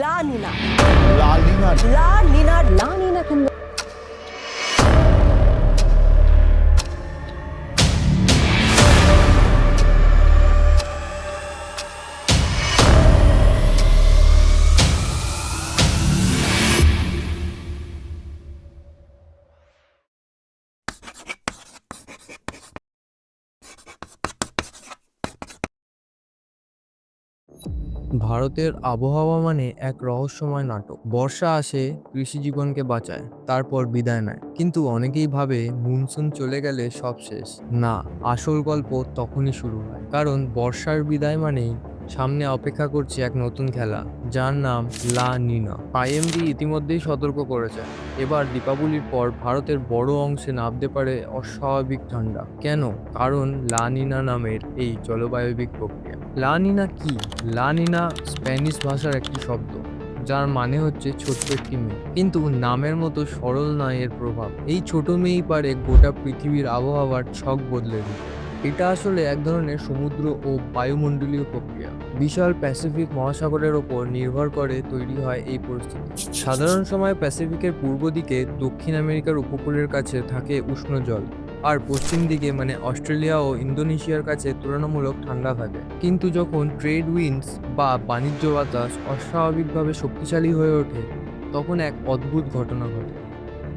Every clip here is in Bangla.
লা নিনা। লালিনা লা নিনা লা নিনা ভারতের আবহাওয়া মানে এক রহস্যময় নাটক। বর্ষা আসে, কৃষি জীবনকে বাঁচায়, তারপর বিদায় নেয়। কিন্তু অনেকেই ভাবে মনসুন চলে গেলে সব শেষ। না, আসল গল্প তখনই শুরু হয়। কারণ বর্ষার বিদায় মানেই সামনে অপেক্ষা করছে এক নতুন খেলা, যার নাম লা নিনা। আইএমডি ইতিমধ্যেই সতর্ক করেছে। এবার দীপাবলির পর ভারতের বড় অংশে নামতে পারে অস্বাভাবিক ঠান্ডা। কেন? কারণ লা নিনা নামের এই জলবায়বিক প্রক্রিয়া। লা নিনা কি? লা নিনা স্প্যানিশ ভাষার একটি শব্দ, যার মানে হচ্ছে ছোট্ট একটি মেয়ে। কিন্তু নামের মতো সরল নয় এর প্রভাব। এই ছোট মেয়েই পারে গোটা পৃথিবীর আবহাওয়ার ছক বদলে দিতে। এটা আসলে এক ধরনের সমুদ্র ও বায়ুমণ্ডলীয় প্রক্রিয়া। বিশাল প্যাসিফিক মহাসাগরের ওপর নির্ভর করে তৈরি হয় এই পরিস্থিতি। সাধারণ সময় প্যাসিফিকের পূর্ব দিকে দক্ষিণ আমেরিকার উপকূলের কাছে থাকে উষ্ণ জল। আর পশ্চিম দিকে মানে অস্ট্রেলিয়া ও ইন্দোনেশিয়ার কাছে তুলনামূলক ঠান্ডা থাকে। কিন্তু যখন ট্রেড উইন্ডস বা বাণিজ্য বাতাস অস্বাভাবিকভাবে শক্তিশালী হয়ে ওঠে, তখন এক অদ্ভুত ঘটনা ঘটে।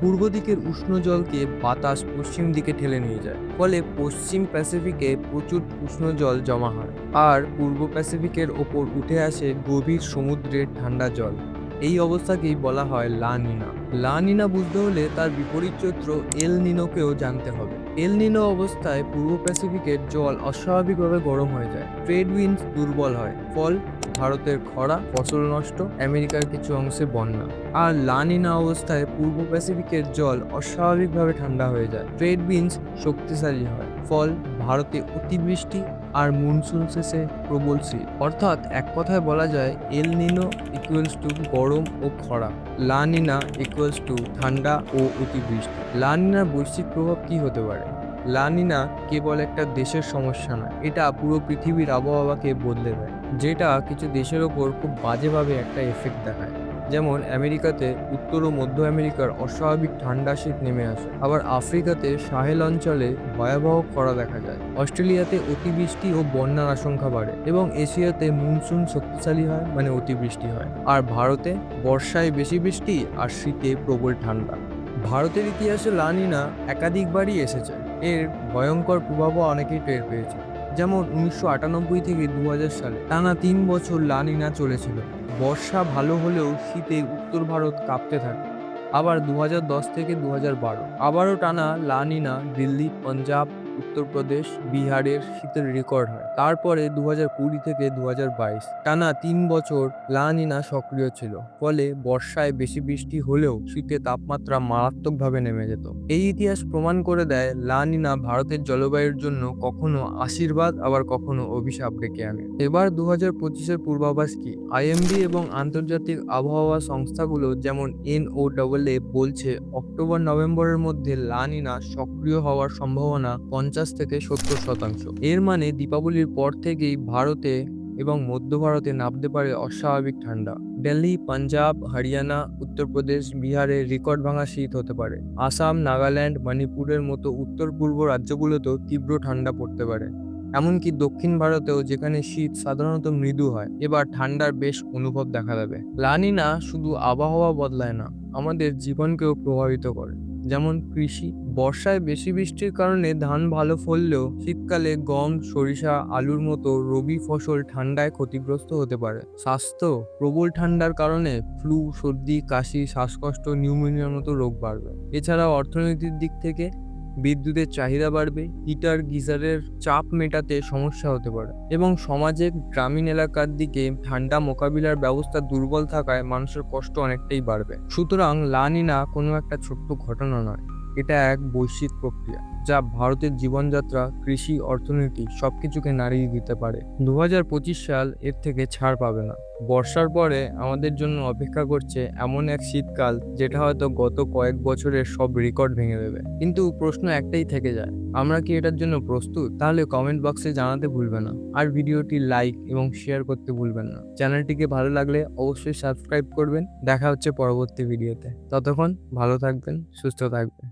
পূর্ব দিকের উষ্ণ জলকে বাতাস পশ্চিম দিকে ঠেলে নিয়ে যায়, ফলে পশ্চিম প্যাসিফিকে প্রচুর উষ্ণ জল জমা হয়, আর পূর্ব প্যাসিফিকের ওপর উঠে আসে গভীর সমুদ্রের ঠান্ডা জল। এই অবস্থাকেই বলা হয় লা নিনা। লা নিনা বুঝতে হলে তার বিপরীত চরিত্র এল নিনোকেও জানতে হবে। এল নিনো অবস্থায় পূর্ব প্যাসিফিকের জল অস্বাভাবিকভাবে গরম হয়ে যায়। ট্রেড উইন্ডস দুর্বল হয়, ফল ভারতের খরা, ফসল নষ্ট, আমেরিকার কিছু অংশে বন্যা। আর লানিনা অবস্থায় পূর্ব প্যাসিফিকের জল অস্বাভাবিকভাবে ঠান্ডা হয়ে যায়। ট্রেড উইন্ডস শক্তিশালী হয়, ফল ভারতে অতিবৃষ্টি আর মনসুন শেষে প্রবল শীত। অর্থাৎ এক কথায় বলা যায়, এল নিনো ইকুয়ালস টু গরম ও খরা, লা নিনা ইকুয়ালস টু ঠান্ডা ও অতিবৃষ্টি। লা নিনার বৈশ্বিক প্রভাব কি হতে পারে? লা নিনা কেবল একটা দেশের সমস্যা নয়, এটা পুরো পৃথিবীর আবহাওয়াকে বদলে দেয়, যেটা কিছু দেশের ওপর খুব বাজেভাবে একটা এফেক্ট দেখায়। যেমন আমেরিকাতে উত্তর ও মধ্য আমেরিকার অস্বাভাবিক ঠান্ডা শীত নেমে আসে। আবার আফ্রিকাতে সাহেল অঞ্চলে ভয়াবহ খরা দেখা যায়। অস্ট্রেলিয়াতে অতিবৃষ্টি ও বন্যার আশঙ্কা বাড়ে এবং এশিয়াতে মনসুন শক্তিশালী হয় মানে অতিবৃষ্টি হয়। আর ভারতে বর্ষায় বেশি বৃষ্টি আর শীতে প্রবল ঠান্ডা। ভারতের ইতিহাসে লানিনা একাধিকবারই এসেছে। এর ভয়ঙ্কর প্রভাবও অনেকেই টের পেয়েছে। যেমন উনিশশো আটানব্বই থেকে দু হাজার সালে টানা তিন বছর লানিনা চলেছিল। বর্ষা ভালো হলেও শীতে উত্তর ভারত কাঁপতে থাকে। আবার দু হাজার দশ থেকে দু হাজার বারো। আবারও টানা লানিনা দিল্লি, পাঞ্জাব উত্তরপ্রদেশ, বিহারের শীতের রেকর্ড হয়। তারপরে দু হাজার কুড়ি থেকে দু বাইশ, টানা তিন বছর লানিনা সক্রিয় ছিল। ফলে বর্ষায় বেশি বৃষ্টি হলেও শীতে তাপমাত্রা মারাত্মকভাবে নেমে যেত। এই ইতিহাস প্রমাণ করে দেয় লানিনা ভারতের জলবায়ুর জন্য কখনো আশীর্বাদ, আবার কখনো অভিশাপ ডেকে আনে। এবার দু হাজার পঁচিশের পূর্বাভাস কি? আইএমডি এবং আন্তর্জাতিক আবহাওয়া সংস্থাগুলো যেমন এনও ডবল এ বলছে অক্টোবর নভেম্বরের মধ্যে লানিনা সক্রিয় হওয়ার সম্ভাবনা পঞ্চাশ থেকে সত্তর শতাংশ। এর মানে দীপাবলির পর থেকেই ভারতে এবং মধ্য ভারতে নামতে পারে অস্বাভাবিক ঠান্ডা। দিল্লি, পাঞ্জাব, হরিয়ানা, উত্তরপ্রদেশ, বিহারে রেকর্ড ভাঙা শীত হতে পারে। আসাম, নাগাল্যান্ড, মণিপুরের মতো উত্তর পূর্ব রাজ্যগুলোতেও তীব্র ঠান্ডা পড়তে পারে। এমনকি দক্ষিণ ভারতেও যেখানে শীত সাধারণত মৃদু হয়, এবার ঠান্ডার বেশ অনুভব দেখা দেবে। লানিনা শুধু আবহাওয়া বদলায় না, আমাদের জীবনকেও প্রভাবিত করে। যেমন কৃষি। বর্ষায় বেশি বৃষ্টির কারণে ধান ভালো ফললেও শীতকালে গম, সরিষা, আলুর মতো রবি ফসল ঠান্ডায় ক্ষতিগ্রস্ত হতে পারে। স্বাস্থ্য প্রবল ঠান্ডার কারণে ফ্লু, সর্দি, কাশি, শ্বাসকষ্ট, নিউমোনিয়ার মতো রোগ বাড়বে। এছাড়া অর্থনীতির দিক থেকে বিদ্যুতের চাহিদা বাড়বে হিটার গিজারের চাপ মেটাতে সমস্যা হতে পারে এবং সমাজে গ্রামীণ এলাকার দিকে ঠান্ডা মোকাবিলার ব্যবস্থা দুর্বল থাকায় মানুষের কষ্ট অনেকটাই বাড়বে। সুতরাং লানিনা কোনো একটা ছোট্ট ঘটনা নয়, এটা এক বৈশ্বিক প্রক্রিয়া। যা ভারতের জীবনযাত্রা, কৃষি, অর্থনীতি সবকিছুকে নাড়িয়ে দিতে পারে। দু হাজার পঁচিশ সাল এর থেকে ছাড় পাবে না। বর্ষার পরে আমাদের জন্য অপেক্ষা করছে এমন এক শীতকাল যেটা হয়তো গত কয়েক বছরের সব রেকর্ড ভেঙে দেবে। কিন্তু প্রশ্ন একটাই থেকে যায়, আমরা কি এটার জন্য প্রস্তুত? তাহলে কমেন্ট বক্সে জানাতে ভুলবে না। আর ভিডিওটি লাইক এবং শেয়ার করতে ভুলবেন না। চ্যানেলটিকে ভালো লাগলে অবশ্যই সাবস্ক্রাইব করবেন। দেখা হচ্ছে পরবর্তী ভিডিওতে। ততক্ষণ ভালো থাকবেন, সুস্থ থাকবেন।